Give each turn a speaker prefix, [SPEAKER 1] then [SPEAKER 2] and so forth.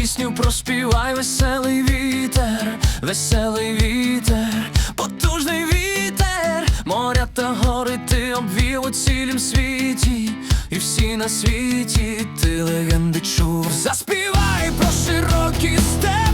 [SPEAKER 1] пісню проспівай, веселий вітер, веселий вітер, потужний вітер, моря та гори ти обвів у цілім світі, і всі на світі ти легенди чув. Заспівай про широкі стежки